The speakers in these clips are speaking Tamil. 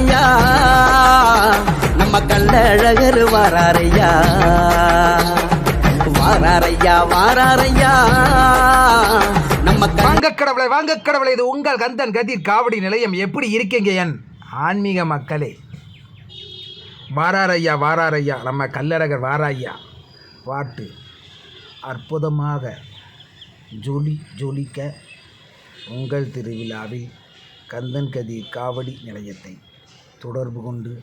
வாராரையா நம்ம கல்லழகர் வாராரையா. வாராரையா வாராரையா. நம்ம வாங்க கடவுளை வாங்க கடவுளை இது உங்கள் கந்தன் கதிர் காவடி நிலையம். எப்படி இருக்கீங்க என் ஆன்மீக மக்களே? வாராரையா வாராரையா நம்ம கல்லழகர் வாராய்யா. பாட்டு அற்புதமாக ஜொலி ஜொலிக்க உங்கள் திருவிழாவில் கந்தன் கதிர் காவடி நிலையத்தை தொடர்பு கொண்டு.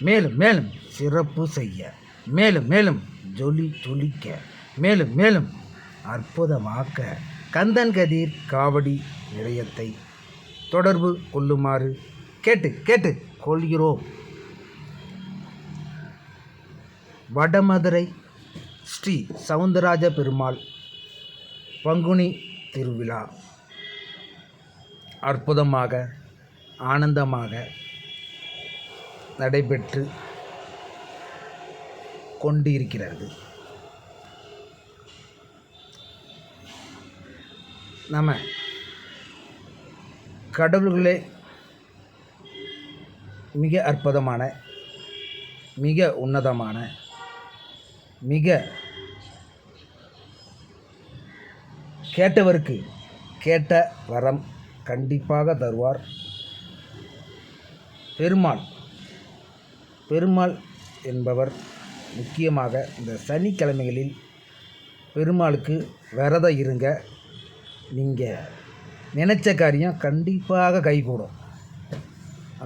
மேலும் மேலும் சிறப்பு செய்ய. மேலும் மேலும் ஜொலி ஜொலிக்க. மேலும் மேலும் அற்புதமாக்க. கந்தன் கதிர் காவடி நிலையத்தை தொடர்பு கொள்ளுமாறு கேட்டு கேட்டு கொள்கிறோம். வடமதுரை ஸ்ரீ சவுந்தரராஜ பெருமாள் பங்குனி திருவிழா. அற்புதமாக ஆனந்தமாக நடைபெற்று கொண்டு இருக்கிறது நம்ம கடவுள்களே மிக அற்புதமான மிக உன்னதமான மிக கேட்டவருக்கு கேட்ட வரம் கண்டிப்பாக தருவார். பெருமாள். பெருமாள் என்பவர் முக்கியமாக இந்த சனிக்கிழமைகளில் பெருமாளுக்கு விரதம் இருங்க. நீங்கள் நினச்ச காரியம் கண்டிப்பாக கைகூடும்.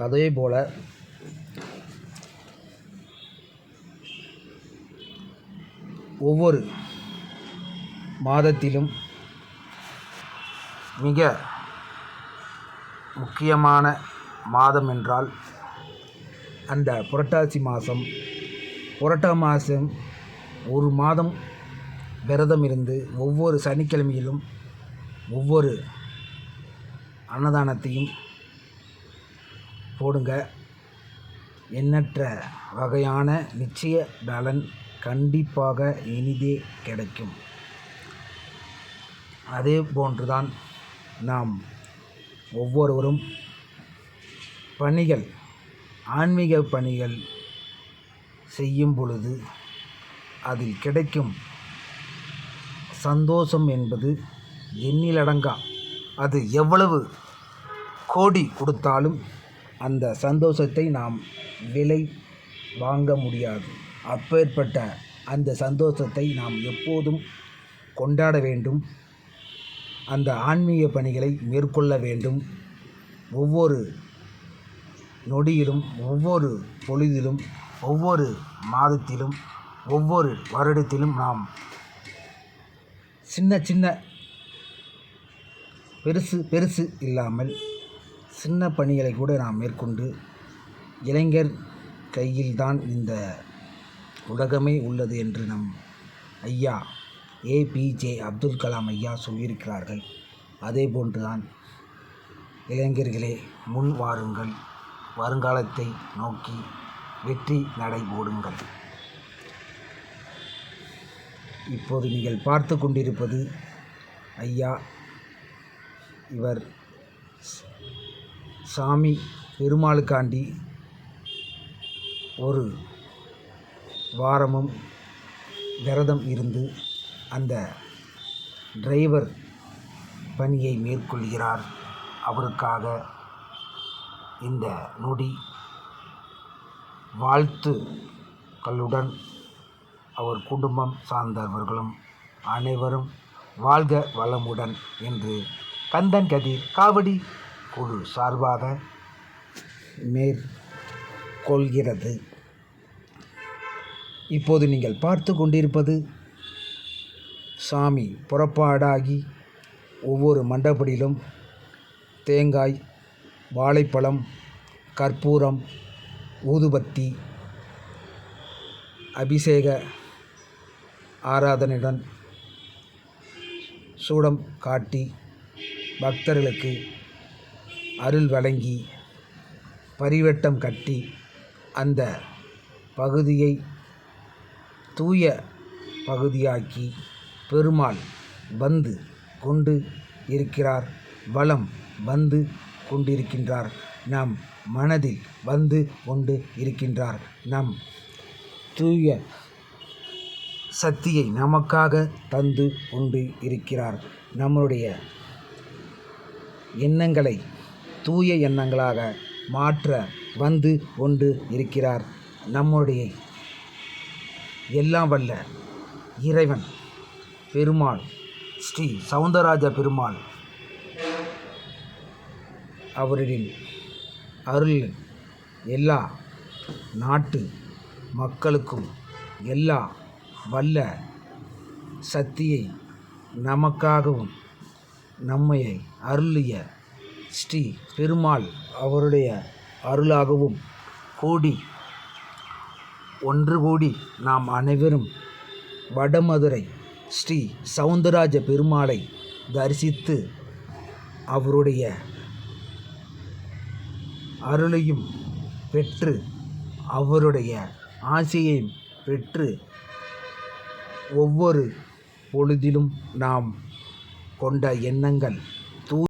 அதே போல் ஒவ்வொரு மாதத்திலும் மிக முக்கியமான மாதம் என்றால் அந்த புரட்டாசி மாதம் புரட்டா மாதம் ஒரு மாதம் விரதம் இருந்து ஒவ்வொரு சனிக்கிழமையிலும் ஒவ்வொரு அன்னதானத்தையும் போடுங்க. எண்ணற்ற வகையான நிச்சய பலன் கண்டிப்பாக இனிதே கிடைக்கும். அதே போன்றுதான் நாம் ஒவ்வொருவரும் பணிகள் ஆன்மீக பணிகள் செய்யும் பொழுது அதில் கிடைக்கும் சந்தோஷம் என்பது எண்ணிலடங்கா. அது எவ்வளவு கோடி கொடுத்தாலும் அந்த சந்தோஷத்தை நாம் விலை வாங்க முடியாது. அப்பேற்பட்ட அந்த சந்தோஷத்தை நாம் எப்போதும் கொண்டாட வேண்டும். அந்த ஆன்மீக பணிகளை மேற்கொள்ள வேண்டும். ஒவ்வொரு நொடியிலும் ஒவ்வொரு பொழுதிலும் ஒவ்வொரு மாதத்திலும் ஒவ்வொரு வருடத்திலும் நாம் சின்ன சின்ன பெருசு பெருசு இல்லாமல் சின்ன பணிகளை கூட நாம் மேற்கொண்டு இளைஞர் கையில்தான் இந்த உலகமே உள்ளது என்று நம் ஐயா ஏபிஜே அப்துல் கலாம் ஐயா சொல்லியிருக்கிறார்கள். அதே போன்றுதான் இளைஞர்களே முன் வாருங்கள். வருங்காலத்தை நோக்கி வெற்றி நடை ஓடுங்கள் இப்போது நீங்கள் பார்த்து கொண்டிருப்பது ஐயா இவர் சாமி பெருமாளுக்காண்டி ஒரு வாரமும் விரதம் இருந்து அந்த டிரைவர் பணியை மேற்கொள்கிறார். அவருக்காக இந்த நொடி வாழ்த்துக்களுடன் அவர் குடும்பம் சார்ந்தவர்களும் அனைவரும் வாழ்க வளமுடன் என்று கந்தன் கதிர் காவடி குழு சார்பாக மேற்கொள்கிறது. இப்போது நீங்கள் பார்த்து கொண்டிருப்பது சாமி புறப்பாடாகி ஒவ்வொரு மண்டபடியிலும் தேங்காய் வாழைப்பழம் கற்பூரம் ஊதுபத்தி அபிஷேக ஆராதனையுடன் சூடம் காட்டி பக்தர்களுக்கு அருள் வழங்கி பரிவட்டம் கட்டி அந்த பகுதியை தூய பகுதியாக்கி பெருமாள் வந்து கொண்டு இருக்கிறார். வலம் வந்து கொண்டிருக்கின்றார். நம் மனதில் வந்து கொண்டு இருக்கின்றார். நம் தூய சக்தியை நமக்காக தந்து கொண்டு இருக்கிறார். நம்முடைய எண்ணங்களை தூய எண்ணங்களாக மாற்ற வந்து கொண்டு இருக்கிறார். நம்முடைய எல்லாம் வல்ல இறைவன் பெருமாள் ஸ்ரீ சவுந்தரராஜ பெருமாள் அவரின் அருள் எல்லா நாட்டு மக்களுக்கும் எல்லா வல்ல சக்தியை நமக்காகவும் நம்மையை அருளிய ஸ்ரீ பெருமாள் அவருடைய அருளாகவும் கூடி ஒன்று கூடி நாம் அனைவரும் வடமதுரை ஸ்ரீ சவுந்தரராஜ பெருமாளை தரிசித்து அவருடைய அருளையும் பெற்று அவருடைய ஆசையையும் பெற்று ஒவ்வொரு பொழுதிலும் நாம் கொண்ட எண்ணங்கள்